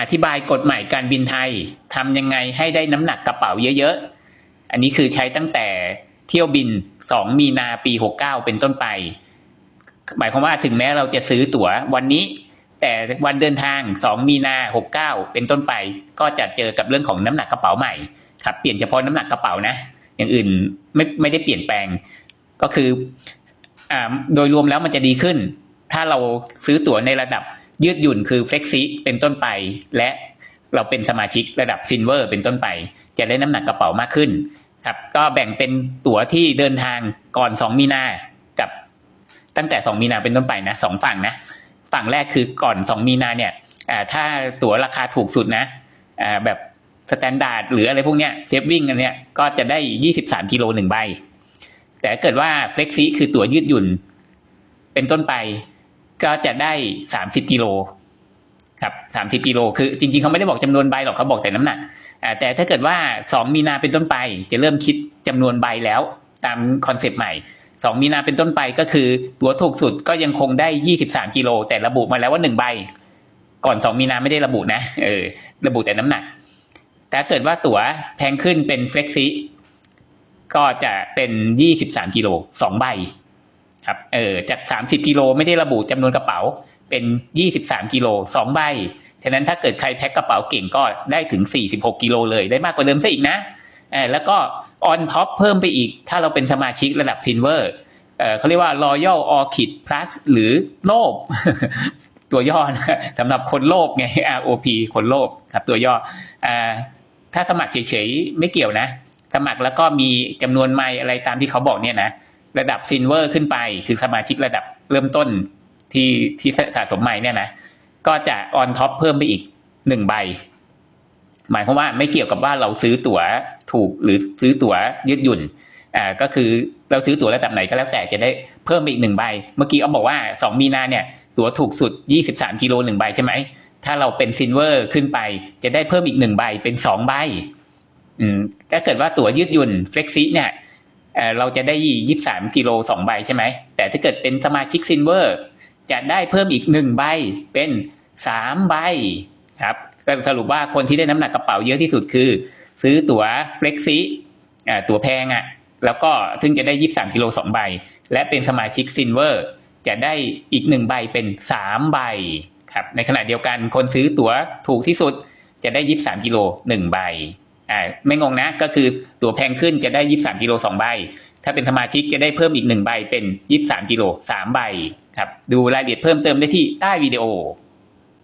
อธิบายกฎใหม่การบินไทยทำยังไงให้ได้น้ำหนักกระเป๋าเยอะๆ อันนี้คือใช้ตั้งแต่เที่ยวบิน 2 มีนาปี 69 เป็นต้นไป หมายความว่าถึงแม้เราจะซื้อตั๋ววันนี้ แต่วันเดินทาง 2 มีนา 69 เป็นต้นไป ก็จะเจอกับเรื่องของน้ำหนักกระเป๋าใหม่ครับเปลี่ยนเฉพาะน้ำหนักกระเป๋านะ อย่างอื่นไม่ไม่ได้เปลี่ยนแปลง ก็คืออ่าโดยรวมแล้วมันจะดีขึ้น ถ้าเราซื้อตั๋วในระดับ ยืดหยุ่นคือเฟ e กซิเป็นต้นไป และเราเป็นสมาชิกระดับซินเวอร์เป็นต้นไป จะได้น้ำหนักกระเป๋ามากขึ้นครับก็แบ่งเป็นตั๋วที่เดินทางก่อน 2 มีนากับตั้งแต่ 2 มีนาเป็นต้นไปนะสองฝั่งนะฝั่งแรกคือก่อน 2 มีนาเนี่ยถ้าตั๋วราคาถูกสุดนะแบบสแตนดาร์ดหรืออะไรพวกเนี้ยเซฟวิ่งอันเนี้ยก็จะได้ 23 กิโลหนึ่งใบ แต่เกิดว่าเฟ e กซิคือตั๋วยืดหยุ่นเป็นต้นไป ก็จะได้30กิโลครับ30กิโลคือจริงๆเขาไม่ได้บอกจำนวนใบหรอกเขาบอกแต่น้ำหนักแต่ถ้าเกิดว่า2มีนาเป็นต้นไป จะเริ่มคิดจำนวนใบแล้วตามคอนเซปต์ใหม่2มีนาเป็นต้นไปก็คือตั๋วถูกสุดก็ยังคงได้23กิโลแต่ระบุมาแล้วว่า1ใบ ก่อน2มีนาไม่ได้ระบุนะเออระบุแต่น้ำหนักแต่ถ้าเกิดว่าตั๋วแพงขึ้นเป็นเฟ e กซิก็จะเป็น23กิโล2ใบ ครับเออจาก30กิโลไม่ได้ระบุจำนวนกระเป๋าเป็น23กิโล2ใบฉะนั้นถ้าเกิดใครแพ็คกระเป๋าเก่งก็ได้ถึง46กิโลเลยได้มากกว่าเดิมซะอีกนะเออแล้วก็ออนท็อปเพิ่มไปอีก ถ้าเราเป็นสมาชิกระดับซินเวอร์เออเขาเรียกว่า Royal Orchid Plus หรือโลภตัวย่อนะสำหรับคนโลภไง ROP คนโลภครับตัวย่ออถ้าสมัครเฉยๆ ไม่เกี่ยวนะ สมัครแล้วก็มีจำนวนไมล์อะไรตามที่เขาบอกเนี่ยนะ ระดับซินเวอร์ขึ้นไป คือสมาชิกระดับเริ่มต้นที่ที่สะสมไมล์เนี่ยนะก็จะออนท็อปเพิ่มไปอีกหนึ่งใบ หมายความว่าไม่เกี่ยวกับว่าเราซื้อตั๋วถูกหรือซื้อตั๋วยืดหยุ่นอ่าก็คือเราซื้อตั๋วระดับไหนก็แล้วแต่จะได้เพิ่มอีกหนึ่งใบ เมื่อกี้เอาบอกว่าสองมีนาเนี่ย ตั๋วถูกสุด23กิโลหนึ่งใบใช่ไหม ถ้าเราเป็นซินเวอร์ขึ้นไป จะได้เพิ่มอีกหนึ่งใบเป็นสองใบ อืมถ้าเกิดว่าตั๋วยืดหยุ่นเฟล็กซิเนี่ย เราจะได้ยี่สามกิโลสองใบใช่ไหม แต่ถ้าเกิดเป็นสมาชิกซินเวอร์จะได้เพิ่มอีกหนึ่งใบเป็นสามใบครับก็สรุปว่าคนที่ได้น้ำหนักกระเป๋าเยอะที่สุดคือ ซื้อตั๋วเฟล็กซิอ่ตั๋วแพงอะ แล้วก็ซึ่งจะได้ยี่สามกิโลสองใบ และเป็นสมาชิกซินเวอร์จะได้อีกหนึ่งใบเป็นสามใบครับ ในขณะเดียวกันคนซื้อตั๋วถูกที่สุดจะได้ยี่สามกิโลหนึ่งใบ อ่าไม่งงนะก็คือตั๋วแพงขึ้นจะได้ยี่สามกิโลสองใบ ถ้าเป็นสมาชิกจะได้เพิ่มอีกหนึ่งใบเป็นยี่สามกิโลสามใบครับดูรายละเอียดเพิ่มเติมได้ที่ใต้วิดีโอ